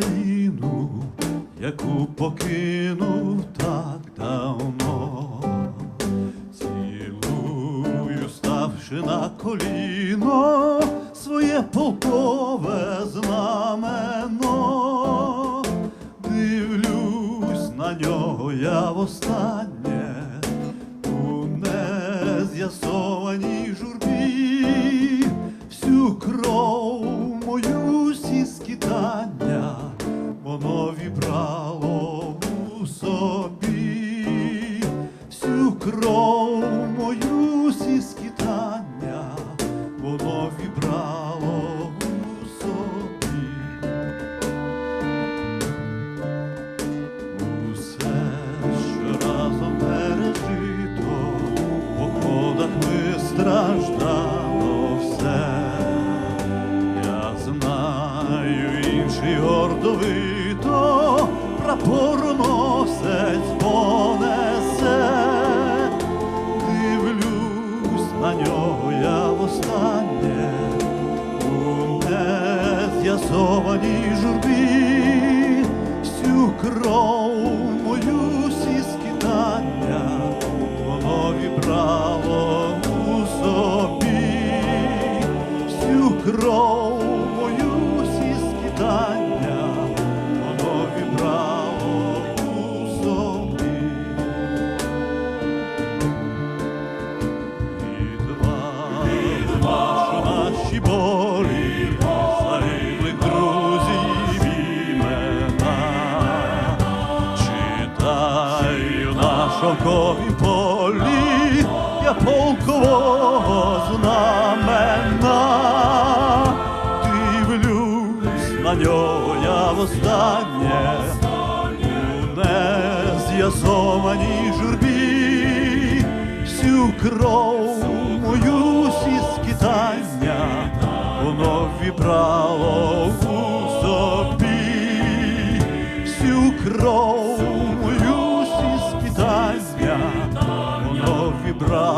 йду яку покинув так давно. Цілую, ставши на коліно, своє полкове знамено. Дивлюсь на нього я востаннє у нез'ясованій журбі, всю кров мою всі страждало все. Я знаю, інший гордовито прапороносець понесе. Дивлюсь на нього я востаннє у нез'ясованій журбі, кров мою всі скитання, воно вібрало у собі. Відва, що наші болі, загиблих друзів імена. Читаю на шовковім полі, я полкового на нього я востаннє у нез'ясованій журбі, всю кров мою всі скитання, воно вібрало у собі, всю кров мою всі скитання, воно вібрало.